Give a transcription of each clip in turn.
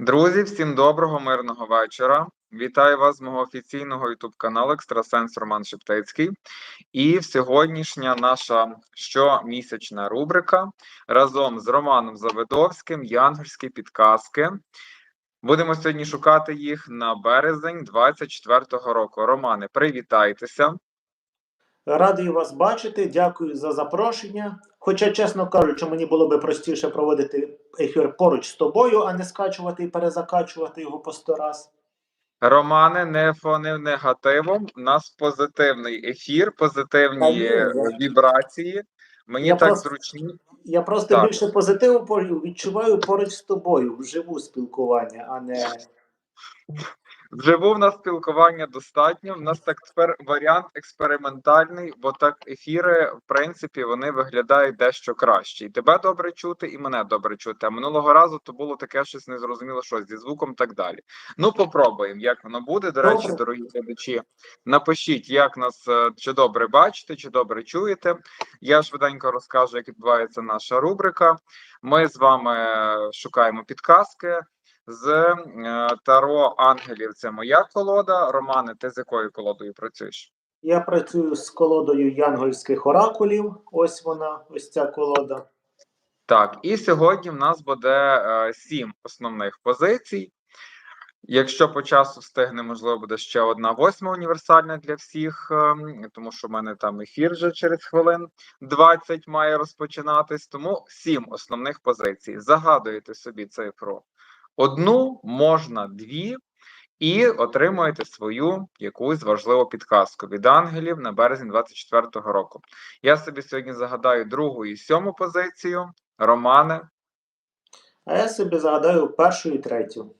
Друзі, всім доброго мирного вечора. Вітаю вас з мого офіційного youtube каналу Екстрасенс Роман Шептицький. І сьогоднішня наша щомісячна рубрика разом з Романом Завидовським Янгольські підказки. Будемо сьогодні шукати їх на березень 24-го року. Романе, привітайтеся. Радий вас бачити, дякую за запрошення. Хоча, чесно кажучи, мені було би простіше проводити ефір поруч з тобою, а не скачувати і перезакачувати його по сто раз. Романе, не фони негативом. У нас позитивний ефір, позитивні я- вібрації. Мені Я так просто- зручні. Я просто Так. більше позитиву по- відчуваю поруч з тобою, вживу спілкування, а не Вживу в нас спілкування достатньо. У нас так тепер варіант експериментальний, бо так ефіри, в принципі, вони виглядають дещо краще. І тебе добре чути, і мене добре чути. А минулого разу то було таке щось незрозуміло, що зі звуком так далі. Ну, попробуємо, як воно буде. До речі, дорогі глядачі, напишіть, як нас е, чи добре бачите, чи добре чуєте. Я швиденько розкажу, як відбувається наша рубрика. Ми з вами е, шукаємо підказки. З е, Таро Ангелів це моя колода. Романе, ти з якою колодою працюєш? я працюю з колодою янгольських оракулів. Ось вона, ось ця колода. Так, і сьогодні в нас буде е, сім основних позицій. Якщо по часу встигне, можливо, буде ще одна восьма універсальна для всіх, ем, тому що в мене там ефір вже через хвилин 20 має розпочинатись. Тому сім основних позицій. Загадуєте собі цифру одну, можна дві, і отримуєте свою якусь важливу підказку від ангелів на березень 24-го року. Я собі сьогодні загадаю другу і сьому позицію. Романе, А я собі загадаю першу і третю.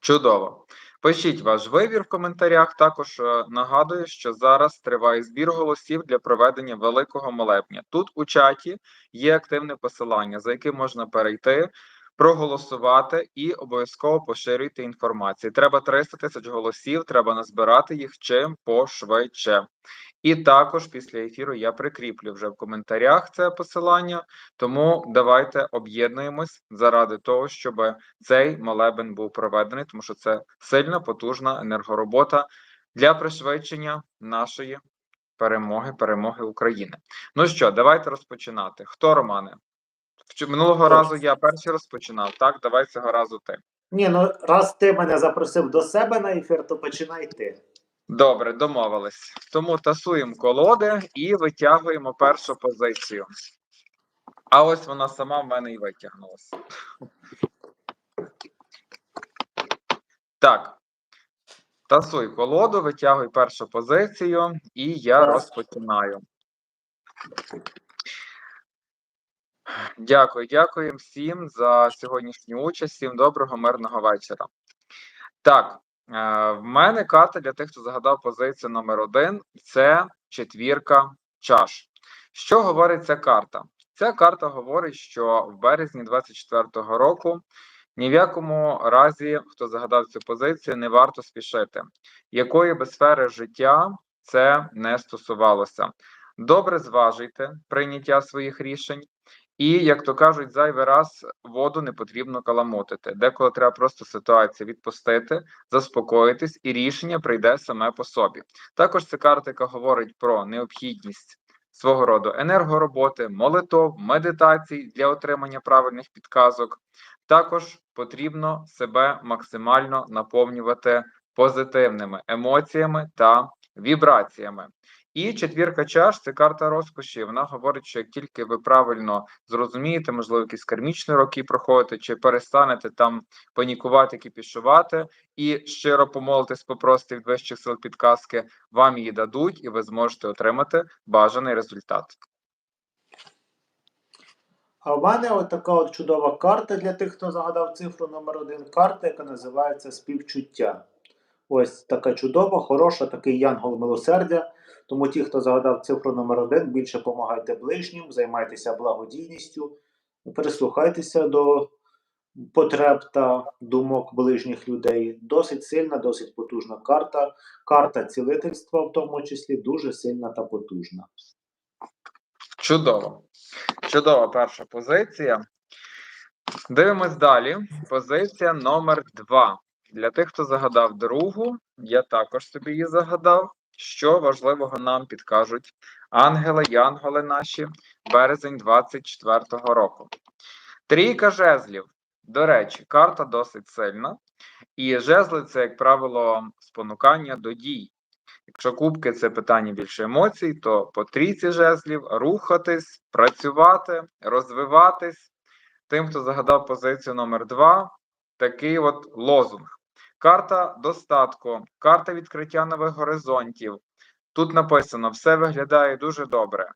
чудово. Пишіть ваш вибір в коментарях. Також е, нагадую, що зараз триває збір голосів для проведення великого молебня. Тут у чаті є активне посилання, за яким можна перейти, проголосувати і обов'язково поширюйте інформацію. Треба 300 тисяч голосів, треба назбирати їх чим пошвидше. І також після ефіру я прикріплю вже в коментарях це посилання. Тому давайте об'єднуємось заради того, щоб цей молебен був проведений, тому що це сильна, потужна енергоробота для пришвидшення нашої перемоги, перемоги України. Ну що, давайте розпочинати. Хто Романе? Минулого разу я перший розпочинав. Так, давай цього разу ти. Ні, ну раз ти мене запросив до себе на ефір, то починай ти. Добре, домовились. Тому тасуємо колоди і витягуємо першу позицію. А ось вона сама в мене і витягнулася. Так. Тасуй колоду, витягуй першу позицію, і я розпочинаю. Дякую, дякую всім за сьогоднішню участь. Всім доброго, мирного вечора. Так, е, в мене карта для тих, хто загадав позицію номер один, це четвірка чаш. Що говорить ця карта? Ця карта говорить, що в березні 24-го року ні в якому разі, хто загадав цю позицію, не варто спішити. Якої би сфери життя це не стосувалося. Добре зважуйте прийняття своїх рішень. І, як то кажуть, зайвий раз воду не потрібно каламутити. Деколи треба просто ситуацію відпустити, заспокоїтись, і рішення прийде саме по собі. Також ця карта, яка говорить про необхідність свого роду енергороботи, молитов, медитацій для отримання правильних підказок. Також потрібно себе максимально наповнювати позитивними емоціями та вібраціями. І четвірка чаш це карта розкоші. Вона говорить, що як тільки ви правильно зрозумієте, можливо, якісь кармічні роки проходите, чи перестанете там панікувати, кіпішувати, і щиро помолитесь, попросити від вищих сил підказки, вам її дадуть, і ви зможете отримати бажаний результат. А в мене от така от чудова карта для тих, хто загадав цифру номер один. Карта, яка називається співчуття. Ось така чудова, хороша, такий янгол милосердя. Тому ті, хто загадав цифру номер один, більше допомагайте ближнім, займайтеся благодійністю, прислухайтеся до потреб та думок ближніх людей. Досить сильна, досить потужна карта. Карта цілительства, в тому числі, дуже сильна та потужна. Чудово. Чудова перша позиція. Дивимось далі. Позиція номер 2. Для тих, хто загадав другу, я також собі її загадав. Що важливого нам підкажуть ангели, янголи наші, березень 24-го року. Трійка жезлів. До речі, карта досить сильна. І жезли це, як правило, спонукання до дій. Якщо кубки це питання більше емоцій, то по трійці жезлів рухатись, працювати, розвиватись. Тим, хто загадав позицію номер 2, такий от лозунг. Карта достатку, карта відкриття нових горизонтів. Тут написано: все виглядає дуже добре.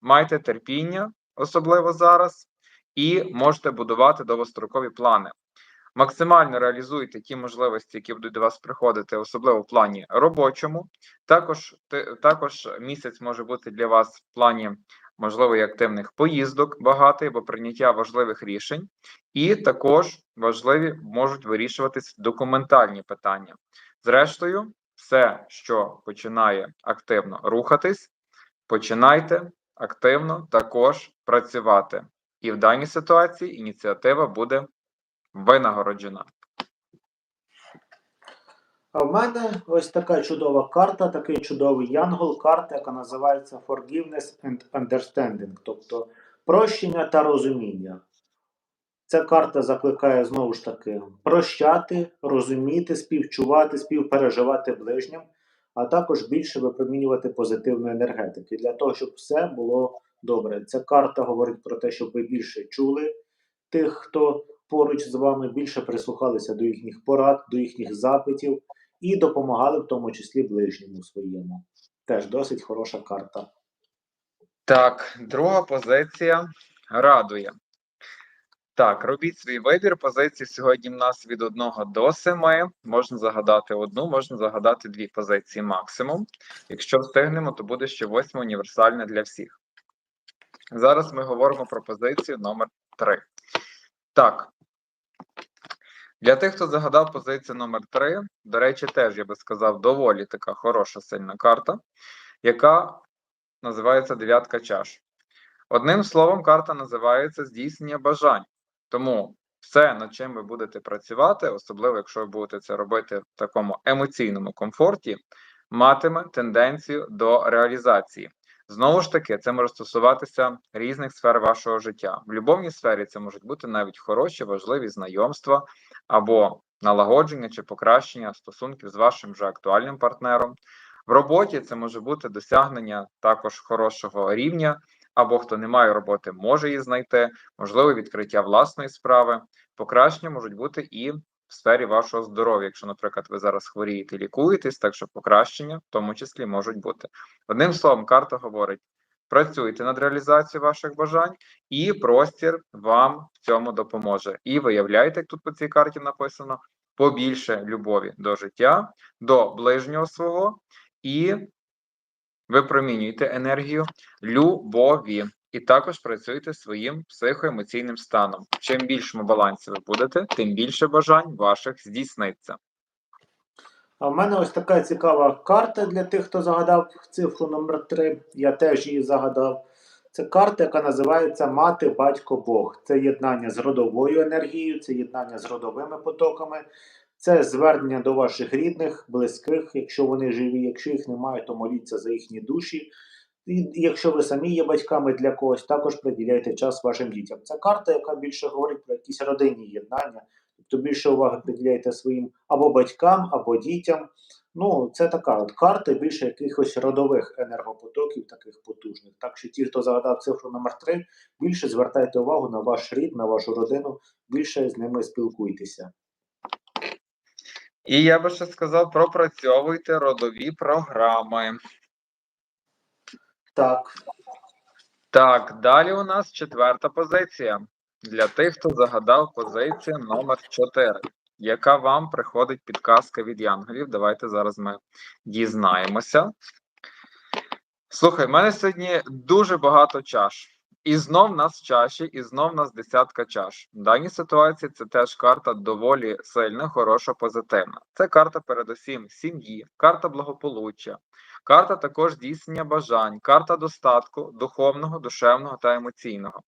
Майте терпіння, особливо зараз, і можете будувати довгострокові плани. Максимально реалізуйте ті можливості, які будуть до вас приходити, особливо в плані робочому. Також, також місяць може бути для вас в плані можливо і активних поїздок багатий або прийняття важливих рішень, і також важливі можуть вирішуватись документальні питання. Зрештою, все, що починає активно рухатись, починайте активно також працювати. І в даній ситуації ініціатива буде винагороджена. А в мене ось така чудова карта, такий чудовий янгол, карта, яка називається Forgiveness and Understanding, тобто прощення та розуміння. Ця карта закликає знову ж таки прощати, розуміти, співчувати, співпереживати ближнім, а також більше випромінювати позитивної енергетики для того, щоб все було добре. Ця карта говорить про те, щоб ви більше чули тих, хто поруч з вами, більше прислухалися до їхніх порад, до їхніх запитів і допомагали в тому числі ближньому своєму. Теж досить хороша карта. Так, друга позиція радує. Так, робіть свій вибір. Позиції сьогодні в нас від 1 до 7. Можна загадати одну, можна загадати дві позиції максимум. Якщо встигнемо, то буде ще восьма універсальна для всіх. Зараз ми говоримо про позицію номер 3. Так. Для тих, хто загадав позицію номер 3, до речі, теж я би сказав, доволі така хороша сильна карта, яка називається дев'ятка чаш. Одним словом, карта називається здійснення бажань. Тому все, над чим ви будете працювати, особливо якщо ви будете це робити в такому емоційному комфорті, матиме тенденцію до реалізації. Знову ж таки, це може стосуватися різних сфер вашого життя. В любовній сфері це можуть бути навіть хороші, важливі знайомства або налагодження чи покращення стосунків з вашим вже актуальним партнером. В роботі це може бути досягнення також хорошого рівня, або хто не має роботи, може її знайти, можливо, відкриття власної справи. Покращення можуть бути і в сфері вашого здоров'я. Якщо, наприклад, ви зараз хворієте, лікуєтесь, так що покращення в тому числі можуть бути. Одним словом, карта говорить: працюйте над реалізацією ваших бажань, і простір вам в цьому допоможе. І виявляйте, як тут по цій карті написано, побільше любові до життя, до ближнього свого і випромінюйте енергію любові. І також працюйте своїм психоемоційним станом. Чим більшому балансі ви будете, тим більше бажань ваших здійсниться. А в мене ось така цікава карта для тих, хто загадав цифру номер 3. Я теж її загадав. Це карта, яка називається Мати, Батько, Бог. Це єднання з родовою енергією, це єднання з родовими потоками, це звернення до ваших рідних, близьких, якщо вони живі, якщо їх немає, то моліться за їхні душі. І якщо ви самі є батьками для когось, також приділяйте час вашим дітям. Це карта, яка більше говорить про якісь родинні єднання, тобто більше уваги приділяйте своїм або батькам, або дітям. Ну, це така от карта більше якихось родових енергопотоків, таких потужних. Так що ті, хто загадав цифру номер 3, більше звертайте увагу на ваш рід, на вашу родину, більше з ними спілкуйтеся. І я би ще сказав: пропрацьовуйте родові програми. Так, Так, далі у нас четверта позиція. Для тих, хто загадав позицію номер 4, яка вам приходить підказка від янголів. Давайте зараз ми дізнаємося. Слухай, в мене сьогодні дуже багато чаш. І знов в нас чаші, і знов в нас десятка чаш. В даній ситуації це теж карта доволі сильна, хороша, позитивна. Це карта, передусім, сім'ї, карта благополуччя, карта також здійснення бажань, карта достатку, духовного, душевного та емоційного.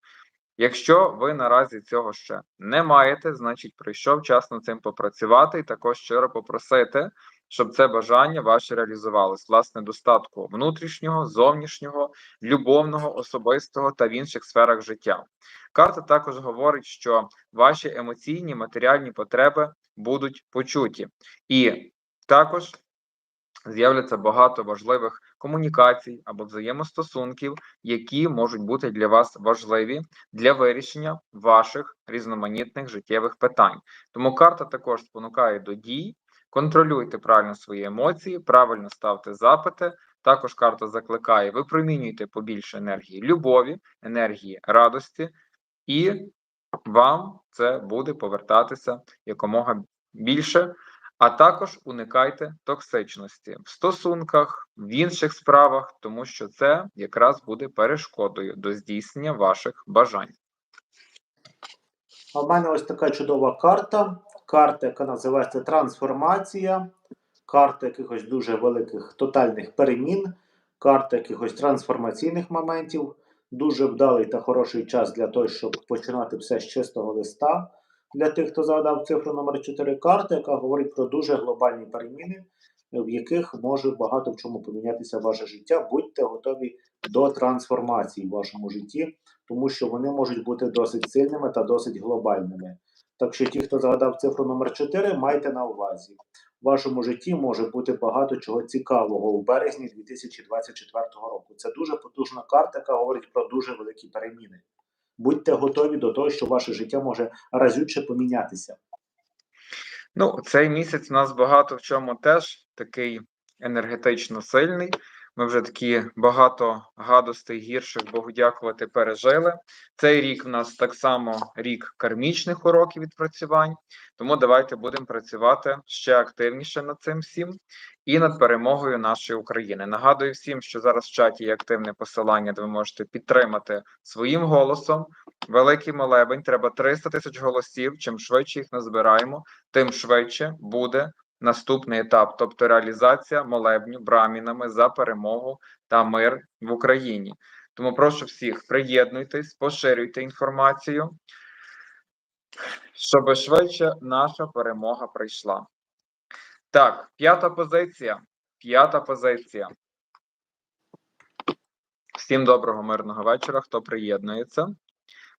Якщо ви наразі цього ще не маєте, значить прийшов час над цим попрацювати і також щиро попросити, щоб це бажання ваше реалізувалось, власне, достатку внутрішнього, зовнішнього, любовного, особистого та в інших сферах життя. Карта також говорить, що ваші емоційні матеріальні потреби будуть почуті, і також з'являться багато важливих комунікацій або взаємостосунків, які можуть бути для вас важливі для вирішення ваших різноманітних життєвих питань. Тому карта також спонукає до дій. Контролюйте правильно свої емоції, правильно ставте запити. Також карта закликає випромінюйте побільше енергії любові, енергії радості, і вам це буде повертатися якомога більше. А також уникайте токсичності в стосунках, в інших справах, тому що це якраз буде перешкодою до здійснення ваших бажань. А в мене ось така чудова карта. Карта, яка називається трансформація, карта якихось дуже великих тотальних перемін, карта якихось трансформаційних моментів. Дуже вдалий та хороший час для того, щоб починати все з чистого листа. Для тих, хто загадав цифру номер 4 карта, яка говорить про дуже глобальні переміни, в яких може багато в чому помінятися ваше життя. Будьте готові до трансформації в вашому житті, тому що вони можуть бути досить сильними та досить глобальними. Так що ті, хто загадав цифру номер 4, майте на увазі. В вашому житті може бути багато чого цікавого у березні 2024 року. Це дуже потужна карта, яка говорить про дуже великі переміни. Будьте готові до того, що ваше життя може разюче помінятися. Ну, цей місяць у нас багато в чому теж такий енергетично сильний. Ми вже такі багато гадостей гірших, Богу дякувати, пережили. Цей рік в нас так само рік кармічних уроків відпрацювань, тому давайте будемо працювати ще активніше над цим всім і над перемогою нашої України. Нагадую всім, що зараз в чаті є активне посилання, де ви можете підтримати своїм голосом. Великий молебень, треба 300 тисяч голосів. Чим швидше їх назбираємо, тим швидше буде наступний етап, тобто реалізація молебню брамінами за перемогу та мир в Україні. Тому прошу всіх приєднуйтесь, поширюйте інформацію, щоб швидше наша перемога прийшла. Так, п'ята позиція. П'ята позиція. Всім доброго мирного вечора. Хто приєднується?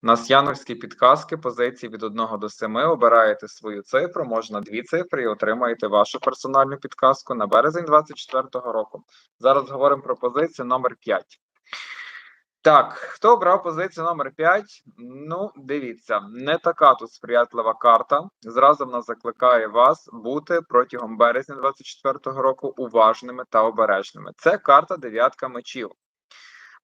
Нас яновські підказки, позиції від 1 до 7. Обираєте свою цифру, можна дві цифри і отримаєте вашу персональну підказку на березень 2024 року. Зараз говоримо про позицію номер 5. Так, хто обрав позицію номер 5? Ну, дивіться, не така тут сприятлива карта. Зразу вона закликає вас бути протягом березня 2024 року уважними та обережними. Це карта дев'ятка мечів.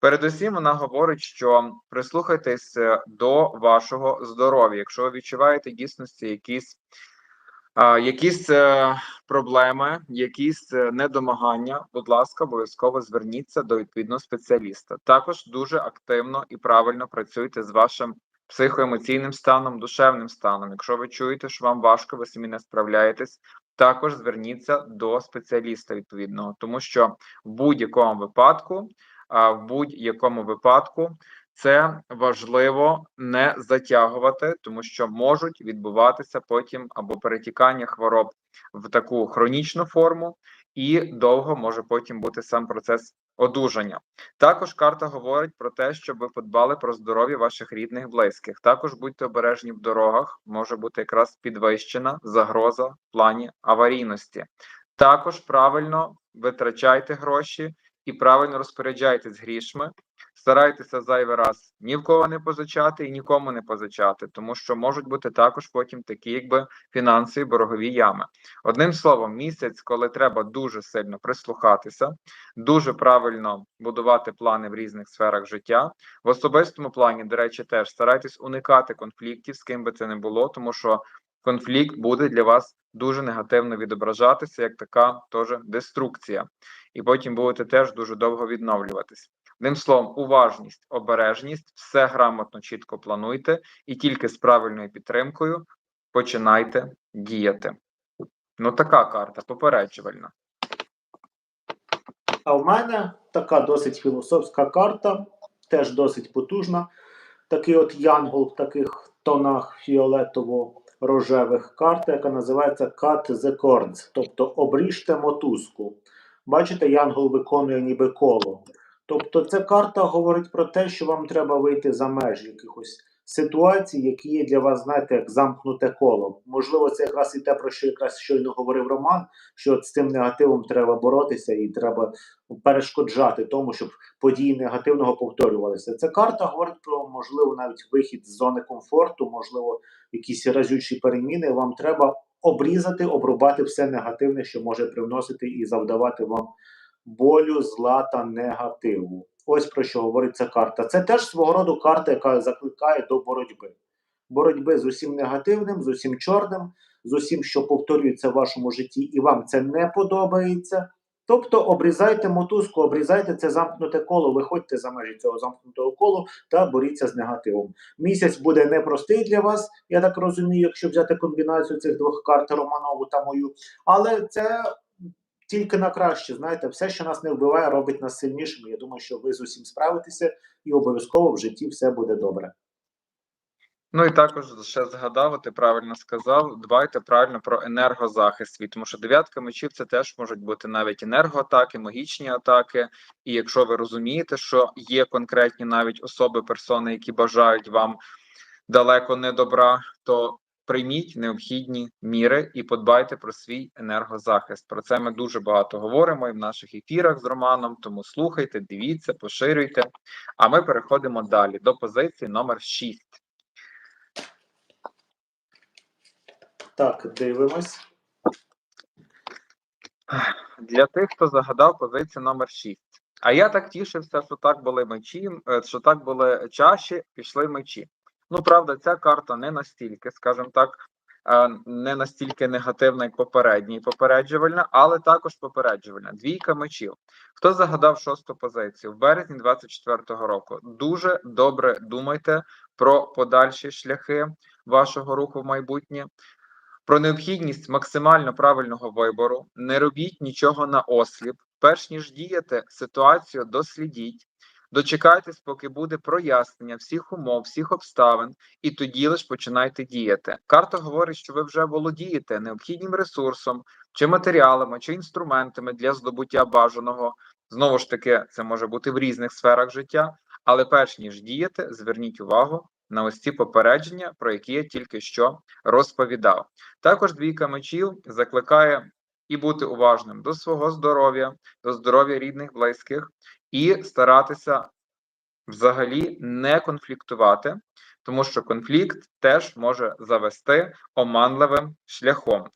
Передусім, вона говорить, що прислухайтесь е, до вашого здоров'я. Якщо ви відчуваєте дійсності якісь а, якісь е, проблеми, якісь е, недомагання, будь ласка, обов'язково зверніться до відповідного спеціаліста. Також дуже активно і правильно працюйте з вашим психоемоційним станом, душевним станом. Якщо ви чуєте, що вам важко, ви самі не справляєтесь, також зверніться до спеціаліста відповідного, тому що в будь-якому випадку в будь-якому випадку це важливо не затягувати, тому що можуть відбуватися потім або перетікання хвороб в таку хронічну форму, і довго може потім бути сам процес одужання. Також карта говорить про те, щоб ви подбали про здоров'я ваших рідних, близьких. Також будьте обережні в дорогах, може бути якраз підвищена загроза в плані аварійності. Також правильно витрачайте гроші і правильно розпоряджайтесь грішми. Старайтеся зайвий раз ні в кого не позичати і нікому не позичати, тому що можуть бути також потім такі, якби фінансові боргові ями. Одним словом, місяць, коли треба дуже сильно прислухатися, дуже правильно будувати плани в різних сферах життя. В особистому плані, до речі, теж старайтесь уникати конфліктів, з ким би це не було, тому що конфлікт буде для вас дуже негативно відображатися, як така теж деструкція, і потім будете теж дуже довго відновлюватись. Одним словом, уважність, обережність, все грамотно, чітко плануйте, і тільки з правильною підтримкою починайте діяти. Ну, така карта попереджувальна. А в мене така досить філософська карта, теж досить потужна. такий от янгол в таких тонах фіолетово-рожевих карта, яка називається Cut the Cords, тобто обріжте мотузку. Бачите, янгол виконує ніби коло. Тобто ця карта говорить про те, що вам треба вийти за межі якихось ситуацій, які є для вас, знаєте, як замкнуте коло. Можливо, це якраз і те, про що якраз щойно говорив Роман, що з цим негативом треба боротися і треба перешкоджати тому, щоб події негативного повторювалися. Ця карта говорить про можливо навіть вихід з зони комфорту, можливо, якісь разючі переміни. Вам треба обрізати, обрубати все негативне, що може привносити і завдавати вам болю, зла та негативу. Ось про що говорить ця карта. Це теж свого роду карта, яка закликає до боротьби. Боротьби з усім негативним, з усім чорним, з усім, що повторюється в вашому житті, і вам це не подобається. Тобто обрізайте мотузку, обрізайте це замкнуте коло, виходьте за межі цього замкнутого колу та боріться з негативом. Місяць буде непростий для вас, я так розумію, якщо взяти комбінацію цих двох карт Романову та мою, але це тільки на краще. Знаєте, все, що нас не вбиває, робить нас сильнішими. Я думаю, що ви з усім справитеся, і обов'язково в житті все буде добре. Ну і також ще згадав, ти правильно сказав, дбайте правильно про енергозахист тому що дев'ятка мечів це теж можуть бути навіть енергоатаки, магічні атаки. І якщо ви розумієте, що є конкретні навіть особи, персони, які бажають вам далеко не добра, то прийміть необхідні міри і подбайте про свій енергозахист. Про це ми дуже багато говоримо і в наших ефірах з Романом. Тому слухайте, дивіться, поширюйте. А ми переходимо далі до позиції номер 6. Так, дивимось. Для тих, хто загадав позицію номер 6. А я так тішився, що так були мечі, е, що так були чаші, пішли мечі. Ну, правда, ця карта не настільки, скажімо так, е, не настільки негативна, як попередня і попереджувальна, але також попереджувальна. Двійка мечів. Хто загадав шосту позицію в березні 24-го року? Дуже добре думайте про подальші шляхи вашого руху в майбутнє. Про необхідність максимально правильного вибору, не робіть нічого на осліп. Перш ніж діяти, ситуацію дослідіть, дочекайтесь, поки буде прояснення всіх умов, всіх обставин, і тоді лише починайте діяти. Карта говорить, що ви вже володієте необхідним ресурсом, чи матеріалами, чи інструментами для здобуття бажаного. Знову ж таки, це може бути в різних сферах життя, але перш ніж діяти, зверніть увагу на ось ці попередження, про які я тільки що розповідав. Також двійка мечів закликає і бути уважним до свого здоров'я, до здоров'я рідних, близьких, і старатися взагалі не конфліктувати, тому що конфлікт теж може завести оманливим шляхом.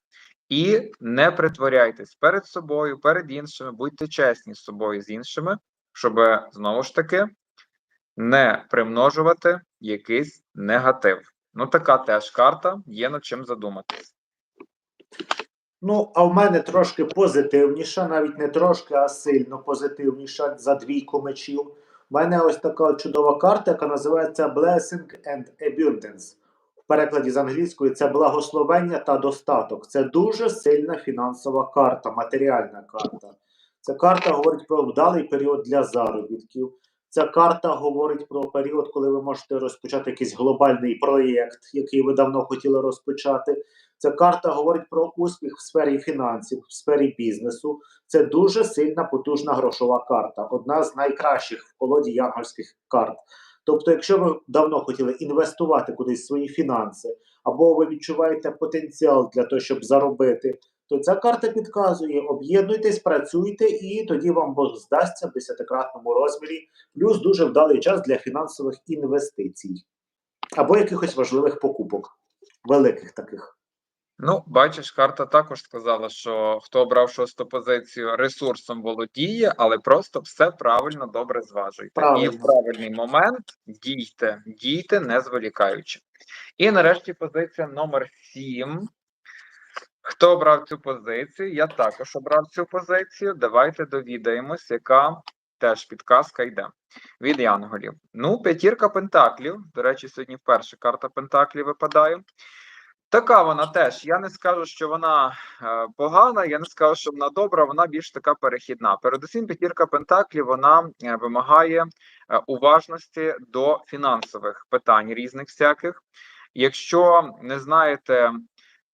І не притворяйтесь перед собою, перед іншими, будьте чесні з собою з іншими, щоб знову ж таки не примножувати якийсь негатив. Ну, така теж карта, є над чим задуматись. Ну, а в мене трошки позитивніша, навіть не трошки, а сильно позитивніша за двійку мечів. У мене ось така чудова карта, яка називається Blessing and Abundance. В перекладі з англійської це благословення та достаток. Це дуже сильна фінансова карта, матеріальна карта. Ця карта говорить про вдалий період для заробітків. Ця карта говорить про період, коли ви можете розпочати якийсь глобальний проєкт, який ви давно хотіли розпочати. Ця карта говорить про успіх в сфері фінансів, в сфері бізнесу. Це дуже сильна, потужна грошова карта, одна з найкращих в колоді янгольських карт. Тобто, якщо ви давно хотіли інвестувати кудись свої фінанси, або ви відчуваєте потенціал для того, щоб заробити, то ця карта підказує: об'єднуйтесь, працюйте, і тоді вам Бог здасться в десятикратному розмірі, плюс дуже вдалий час для фінансових інвестицій або якихось важливих покупок, великих таких. Ну, бачиш, карта також сказала, що хто обрав шосту позицію, ресурсом володіє, але просто все правильно добре зважуйте. І в правильний момент дійте, дійте, не зволікаючи. І нарешті позиція номер 7. Хто обрав цю позицію? Я також обрав цю позицію. Давайте довідаємось, яка теж підказка йде від янголів. Ну, п'ятірка пентаклів. До речі, сьогодні вперше карта пентаклів випадає. Така вона теж. Я не скажу, що вона е, погана, я не скажу, що вона добра, вона більш така перехідна. Передусім, п'ятірка Пентаклів вона е, вимагає е, уважності до фінансових питань різних всяких. Якщо не знаєте,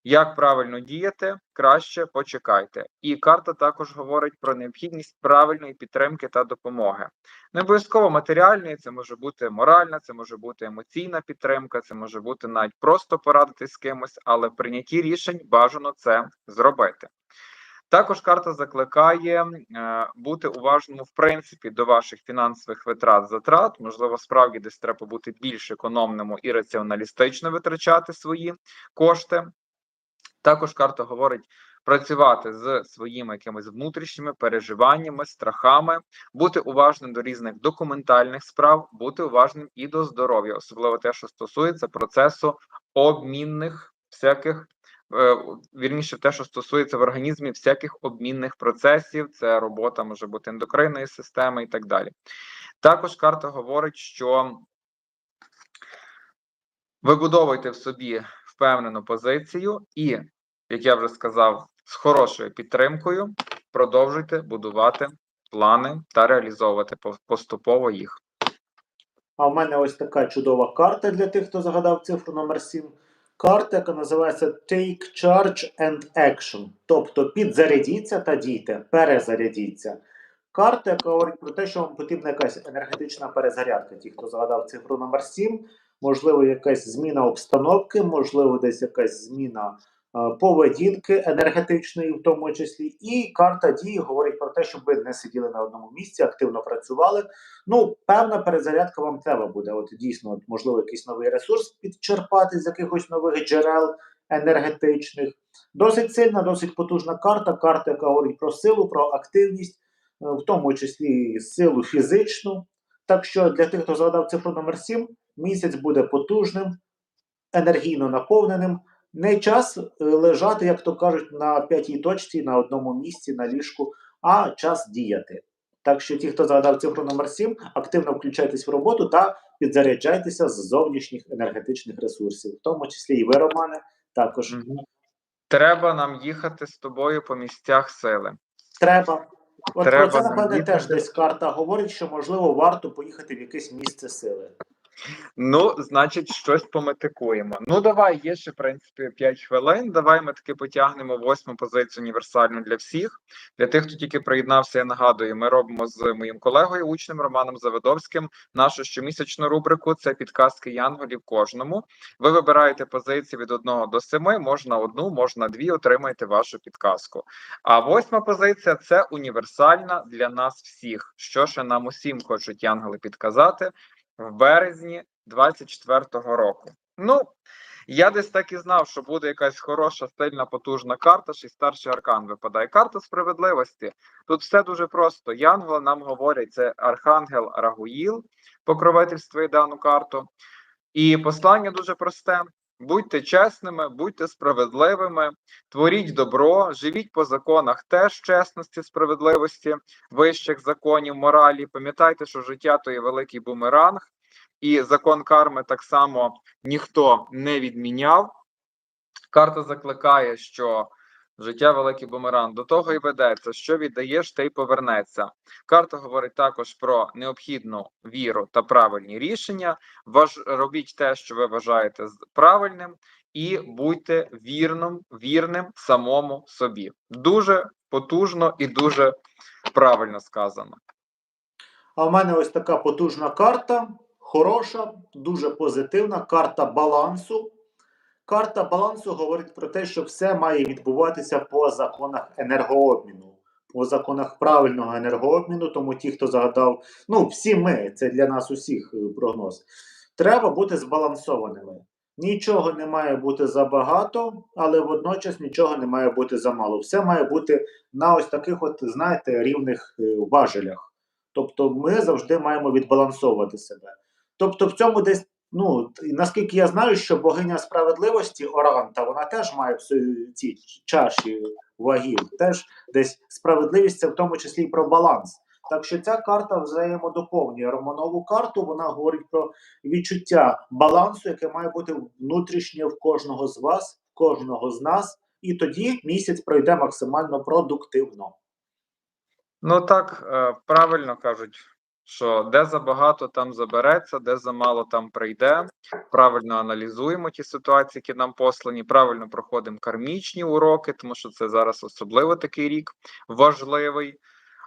як правильно діяти, краще почекайте. І карта також говорить про необхідність правильної підтримки та допомоги. Не обов'язково матеріальної, це може бути моральна, це може бути емоційна підтримка, це може бути навіть просто порадитись з кимось, але в прийнятті рішень бажано це зробити. Також карта закликає е, бути уважним в принципі до ваших фінансових витрат затрат. Можливо, справді десь треба бути більш економним і раціоналістично витрачати свої кошти. Також карта говорить працювати з своїми якимись внутрішніми переживаннями, страхами, бути уважним до різних документальних справ, бути уважним і до здоров'я, особливо те, що стосується процесу обмінних всяких. е, Вірніше, те, що стосується в організмі всяких обмінних процесів, це робота може бути ендокринної системи і так далі. Також карта говорить, що вибудовуйте в собі впевнену позицію, і, як я вже сказав, з хорошою підтримкою продовжуйте будувати плани та реалізовувати поступово їх. А в мене ось така чудова карта для тих, хто загадав цифру номер 7. Карта, яка називається Take Charge and Action. Тобто підзарядіться та дійте, перезарядіться. Карта, яка говорить про те, що вам потрібна якась енергетична перезарядка. Ті, хто загадав цифру номер 7, можливо, якась зміна обстановки, можливо, десь якась зміна поведінки енергетичної, в тому числі. І карта дії говорить про те, щоб ви не сиділи на одному місці, активно працювали. Ну, певна перезарядка вам треба буде. От дійсно, можливо, якийсь новий ресурс підчерпати з якихось нових джерел енергетичних. Досить сильна, досить потужна карта. Карта, яка говорить про силу, про активність, е, в тому числі силу фізичну. Так що для тих, хто згадав цифру номер 7, місяць буде потужним, енергійно наповненим. Не час е, лежати, як то кажуть, на п'ятій точці, на одному місці, на ліжку, а час діяти. Так що ті, хто згадав цифру номер 7, активно включайтесь в роботу та підзаряджайтеся з зовнішніх енергетичних ресурсів, в тому числі і ви, Романе, також Треба нам їхати з тобою по місцях сили. треба. От Треба про це, напевне, теж десь карта говорить, що можливо варто поїхати в якесь місце сили. Ну, значить, щось пометикуємо. Ну, давай, є ще, в принципі, 5 хвилин. Давай ми таки потягнемо восьму позицію універсальну для всіх. Для тих, хто тільки приєднався, я нагадую, ми робимо з моїм колегою, учнем Романом Заводовським, нашу щомісячну рубрику це підказки янголів кожному. Ви вибираєте позиції від 1 до 7, можна одну, можна дві, отримаєте вашу підказку. А восьма позиція це універсальна для нас всіх. Що ще нам усім хочуть янголи підказати в березні 24-го року. Ну, я десь так і знав, що буде якась хороша, сильна, потужна карта, ще й старший аркан випадає. Карта справедливості. Тут все дуже просто. Янгла нам говорять, це архангел Рагуїл, покровительствує дану карту. І послання дуже просте: будьте чесними, будьте справедливими, творіть добро, живіть по законах теж чесності, справедливості, вищих законів, моралі. Пам'ятайте, що життя то є великий бумеранг, і закон карми так само ніхто не відміняв. Карта закликає, що життя великий бумеранг до того і ведеться, що віддаєш, те й повернеться. Карта говорить також про необхідну віру та правильні рішення. Важ... Робіть те, що ви вважаєте правильним, і будьте вірним, вірним самому собі. Дуже потужно і дуже правильно сказано. А в мене ось така потужна карта, хороша, дуже позитивна карта балансу. Карта балансу говорить про те, що все має відбуватися по законах енергообміну, по законах правильного енергообміну. Тому ті, хто загадав, ну всі ми, це для нас усіх е, прогноз. Треба бути збалансованими. Нічого не має бути забагато, але водночас нічого не має бути замало. Все має бути на ось таких, от, знаєте, рівних е, важелях. Тобто ми завжди маємо відбалансовувати себе. Тобто, в цьому десь, ну наскільки я знаю, що богиня справедливості Оранта, вона теж має в цій чаші вагів, теж десь справедливість це в тому числі і про баланс. Так що ця карта взаємодоповнює Романову карту. Вона говорить про відчуття балансу, яке має бути внутрішнє в кожного з вас, в кожного з нас, і тоді місяць пройде максимально продуктивно. Ну так, е, правильно кажуть, що де забагато, там забереться, де замало, там прийде. Правильно аналізуємо ті ситуації, які нам послані, правильно проходимо кармічні уроки, тому що це зараз особливо такий рік важливий.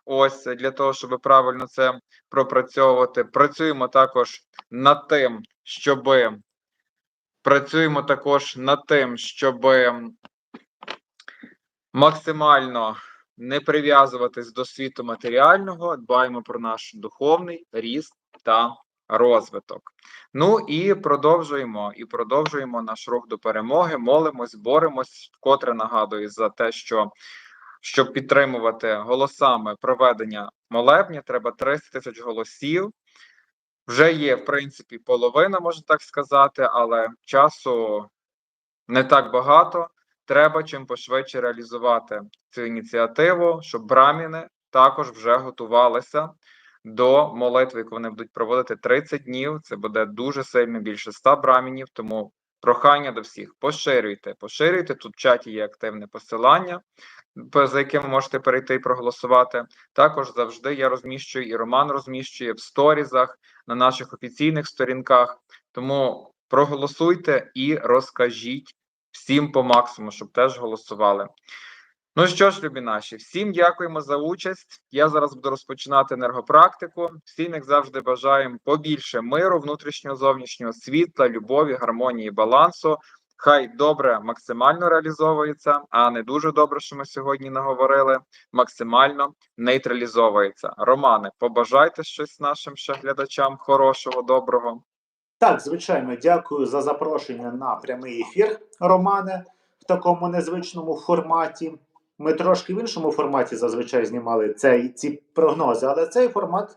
Ось е, для того, щоб правильно це пропрацьовувати. Працюємо також над тим, щоб працюємо також над тим, щоб максимально не прив'язуватись до світу матеріального, дбаємо про наш духовний ріст та розвиток. Ну і продовжуємо і продовжуємо наш рух до перемоги. Молимось, боремось. Вкотре нагадую за те, що щоб підтримувати голосами проведення молебня, треба 300 тисяч голосів. Вже є, в принципі, половина, можна так сказати, але часу не так багато. Треба чим пошвидше реалізувати цю ініціативу, щоб браміни також вже готувалися до молитви, яку вони будуть проводити 30 днів. Це буде дуже сильно більше 100 брамінів. Тому прохання до всіх: поширюйте, поширюйте. Тут в чаті є активне посилання, по- за яким можете перейти і проголосувати. Також завжди я розміщую і Роман розміщує в сторізах на наших офіційних сторінках. Тому проголосуйте і розкажіть всім по максимуму, щоб теж голосували. Ну що ж, любі наші, всім дякуємо за участь. Я зараз буду розпочинати енергопрактику. Всім, як завжди, бажаємо побільше миру, внутрішнього, зовнішнього світла, любові, гармонії, балансу. Хай добре максимально реалізовується, а не дуже добре, що ми сьогодні наговорили. Максимально нейтралізовується. Романе, побажайте щось нашим ще глядачам хорошого, доброго. Так, звичайно, дякую за запрошення на прямий ефір, Романе, в такому незвичному форматі. Ми трошки в іншому форматі зазвичай знімали цей, ці прогнози, але цей формат,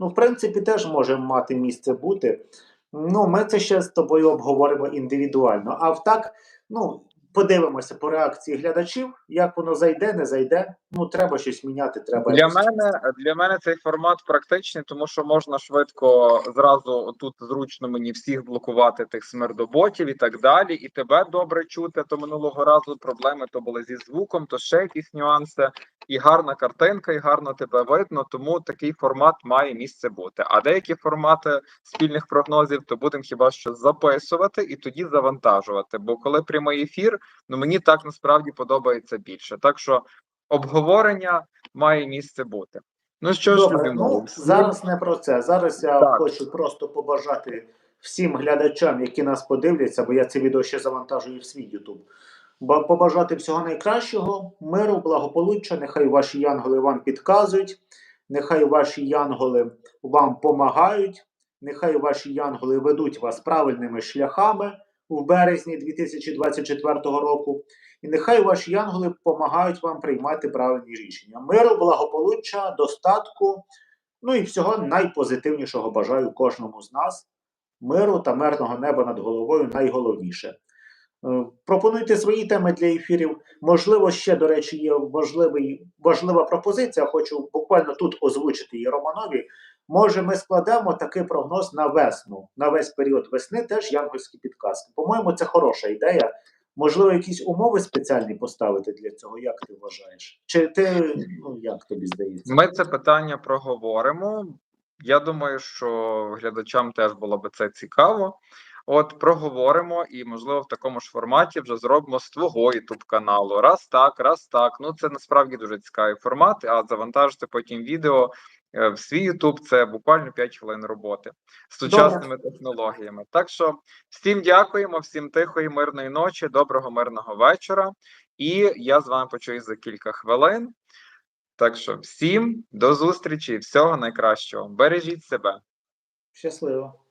ну, в принципі, теж може мати місце бути. Ну, ми це ще з тобою обговоримо індивідуально. А так, ну, подивимося по реакції глядачів, як воно зайде, не зайде. Ну, треба щось міняти, треба Для мене для мене цей формат практичний, тому що можна швидко зразу тут зручно мені всіх блокувати тих смердоботів і так далі. І тебе добре чути. То минулого разу проблеми то були зі звуком, то ще якісь нюанси, і гарна картинка, і гарно тебе видно. Тому такий формат має місце бути. А деякі формати спільних прогнозів, то будемо хіба що записувати і тоді завантажувати. Бо коли прямий ефір, ну мені так насправді подобається більше. Так що обговорення має місце бути. Ну що ж, Добре, любі мої, ну зараз не про це. Зараз я Так. хочу просто побажати всім глядачам, які нас подивляться, бо я це відео ще завантажую в свій YouTube. Бо побажати всього найкращого, миру, благополуччя. Нехай ваші янголи вам підказують, нехай ваші янголи вам помагають, нехай ваші янголи ведуть вас правильними шляхами в березні 2024 року. І нехай ваші янголи допомагають вам приймати правильні рішення. Миру, благополуччя, достатку, ну і всього найпозитивнішого бажаю кожному з нас. Миру та мирного неба над головою найголовніше. Е, Пропонуйте свої теми для ефірів. Можливо, ще, до речі, є важливий, важлива пропозиція. Хочу буквально тут озвучити її Романові. Може, ми складемо такий прогноз на весну, на весь період весни, теж янгольські підказки. По-моєму, це хороша ідея. Можливо, якісь умови спеціальні поставити для цього, як ти вважаєш? Чи ти ну як тобі здається? Ми це питання проговоримо. Я думаю, що глядачам теж було би це цікаво. От проговоримо, і можливо в такому ж форматі вже зробимо з твого youtube каналу. Раз так, раз так. Ну це насправді дуже цікавий формат. А завантажити потім відео в свій YouTube це буквально 5 хвилин роботи з сучасними технологіями. Так що всім дякуємо, всім тихої, мирної ночі, доброго мирного вечора. І я з вами почуюсь за кілька хвилин. Так що всім до зустрічі, всього найкращого. Бережіть себе. Щасливо.